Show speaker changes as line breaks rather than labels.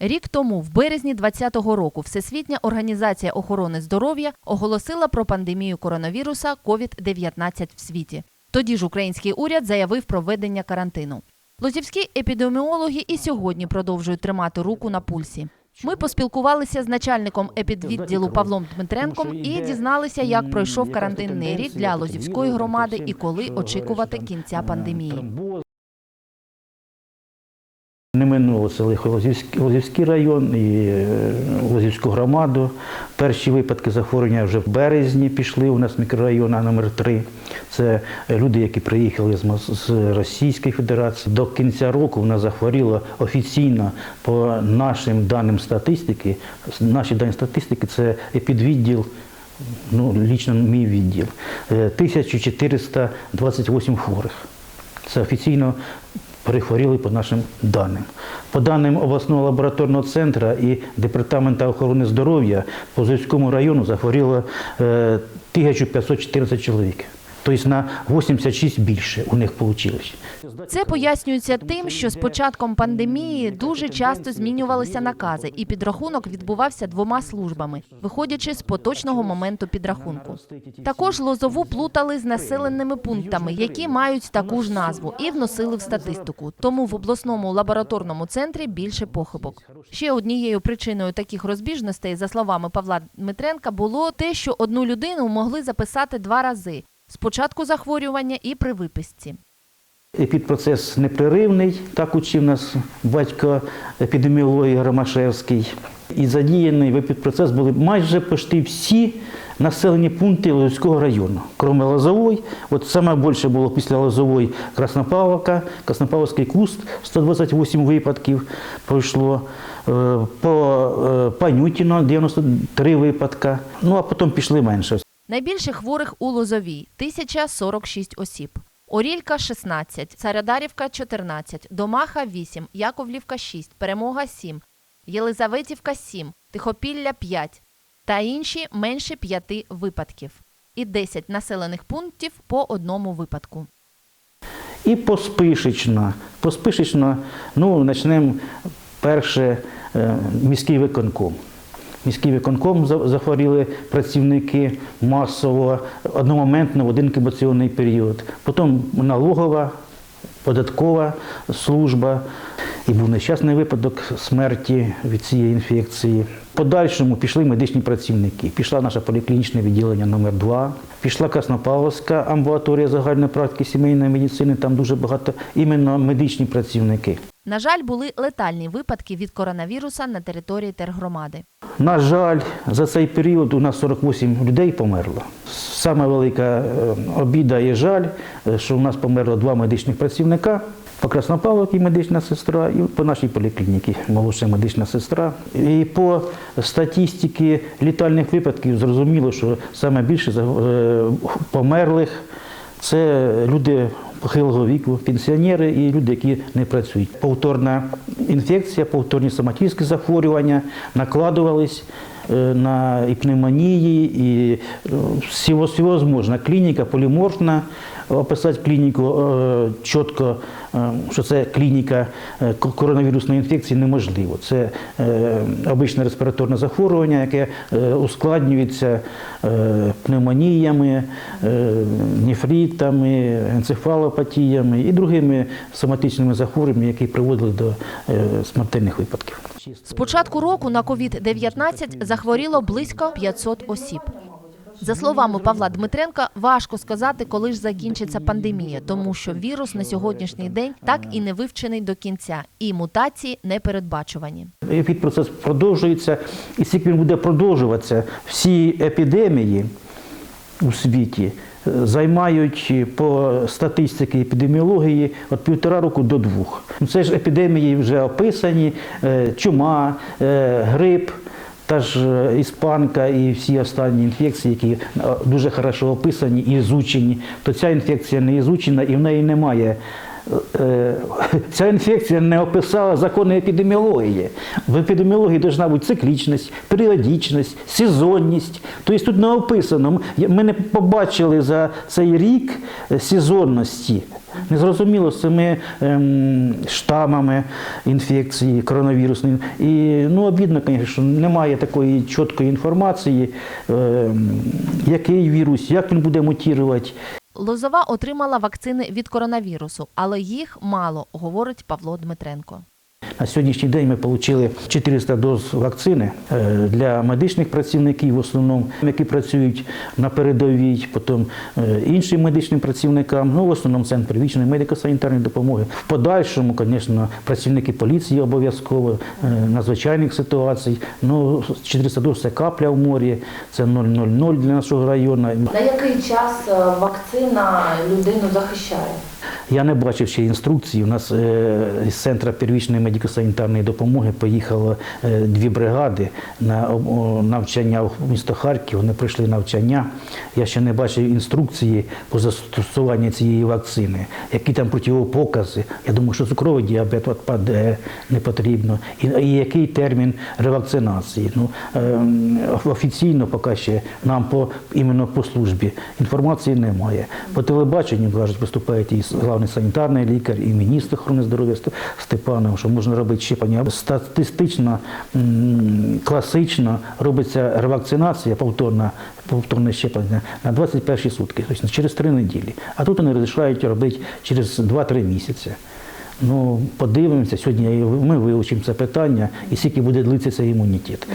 Рік тому, в березні 2020 року, Всесвітня організація охорони здоров'я оголосила про пандемію коронавіруса COVID-19 в світі. Тоді ж український уряд заявив про введення карантину. Лозівські епідеміологи і сьогодні продовжують тримати руку на пульсі. Ми поспілкувалися з начальником епідвідділу Павлом Дмитренком і дізналися, як пройшов карантинний рік для Лозівської громади і коли очікувати кінця пандемії.
Це лихо Лозівський, район і е, Лозівську громаду. Перші випадки захворювання вже в березні пішли. У нас мікрорайон номер 3 Це люди, які приїхали з, Російської Федерації. До кінця року в нас захворіло офіційно по нашим даним статистики. Наші дані статистики це підвідділ. Ну, лічно мій відділ. Е, 1428 хворих. Це офіційно перехворіли по нашим даним. По даним обласного лабораторного центру і департамента охорони здоров'я по Зольському району захворіло е, 1514 чоловік. Тобто на 86 більше у них вийшло.
Це пояснюється тим, що з початком пандемії дуже часто змінювалися накази, і підрахунок відбувався двома службами, виходячи з поточного моменту підрахунку. Також лозову плутали з населеними пунктами, які мають таку ж назву, і вносили в статистику. Тому в обласному лабораторному центрі більше похибок. Ще однією причиною таких розбіжностей, за словами Павла Дмитренка, було те, що одну людину могли записати два рази: спочатку захворювання і при виписці.
Епідпроцес непреривний, так учив нас батько епідеміології Ромашевський. І задіяний в епідпроцес були майже почти всі населені пункти Лозівського району, крім Лозової. От саме більше було після Лозової Краснопавловка, Краснопавловський куст, 128 випадків пройшло. Е, По е, Панютіно 93 випадка. Ну а потім пішли менше.
Найбільше хворих у Лозовій 1046 осіб. Орілька 16, Царадарівка 14, Домаха 8, Яковлівка 6, Перемога 7, Єлизаветівка 7, Тихопілля 5 та інші менше 5 випадків. І 10 населених пунктів по одному випадку.
І поспишечно. Поспишечно, ну, почнемо перше е, міський виконком. Міський виконком захворіли працівники масово, одномоментно в один інкубаційний період. Потім налогова, податкова служба. І був нещасний випадок смерті від цієї інфекції. Подальшому пішли медичні працівники. Пішла наша поліклінічне відділення номер 2 пішла Краснопавловська амбулаторія загальної практики сімейної медицини, там дуже багато іменно медичні працівники.
На жаль, були летальні випадки від коронавіруса на території тергромади.
На жаль, за цей період у нас 48 людей померло. Саме велика е, обіда і жаль, е, що у нас померло два медичних працівника. По Краснопавловці медична сестра і по нашій поліклініці молодша медична сестра. І по статистиці літальних випадків зрозуміло, що саме більше е, померлих це люди похилого віку, пенсіонери і люди, які не працюють. Повторна інфекція, повторні соматичні захворювання накладувались е, на і пневмонії, і всього всього, можна. Клініка поліморфна. Описати клініку е, чітко, е, що це клініка е, коронавірусної інфекції неможливо. Це е, обичне респіраторне захворювання, яке е, ускладнюється е, пневмоніями, е, нефритами, енцефалопатіями і другими соматичними захворюваннями, які приводили до е, смертельних випадків.
З початку року на COVID-19 захворіло близько 500 осіб. За словами Павла Дмитренка, важко сказати, коли ж закінчиться пандемія, тому що вірус на сьогоднішній день так і не вивчений до кінця, і мутації не передбачувані.
Епідпроцес продовжується, і скільки він буде продовжуватися, всі епідемії у світі е, займають е, по статистиці епідеміології від півтора року до двох. Ну, Це ж епідемії вже описані: е, чума, грип. Та ж е, іспанка і всі останні інфекції, які е, дуже хорошо описані і ізучені, то ця інфекція не ізучена і в неї немає е, ця інфекція не описала закони епідеміології. В епідеміології повинна бути циклічність, періодичність, сезонність. Тобто тут не описано. Ми не побачили за цей рік сезонності. Незрозуміло з цими ем, штамами інфекції коронавірусної. І ну, обідно, звісно, що немає такої чіткої інформації, ем, який вірус, як він буде мутірувати.
Лозова отримала вакцини від коронавірусу, але їх мало, говорить Павло Дмитренко.
На сьогоднішній день ми отримали 400 доз вакцини е, для медичних працівників, в основному, які працюють на передовій, потім е, іншим медичним працівникам, ну в основному центр первічної медико-санітарної допомоги. В подальшому, звісно, працівники поліції обов'язково е, надзвичайних ситуацій. Ну 400 доз це капля в морі, це 0,00 для нашого району.
На який час вакцина людину захищає?
Я не бачив ще інструкції. У нас е, з центру первічної медико-санітарної допомоги поїхало е, дві бригади на навчання в місто Харків. Вони пройшли навчання. Я ще не бачив інструкції по застосуванню цієї вакцини, які там противопокази. Я думаю, що цукровий діабет відпаде, не потрібно. І, і який термін ревакцинації. Ну, е, офіційно поки ще нам по іменно по службі інформації немає. По телебаченню кажуть, виступають і главний санітарний лікар, і міністр охорони здоров'я Степанов, що можна робити щеплення. Статистично, класично робиться ревакцинація, повторна, повторне щеплення на 21 сутки, тобто через 3 неділі. А тут вони розрішають робити через 2-3 місяці. Ну, подивимося, сьогодні ми вивчимо це питання і скільки буде длитися цей імунітет.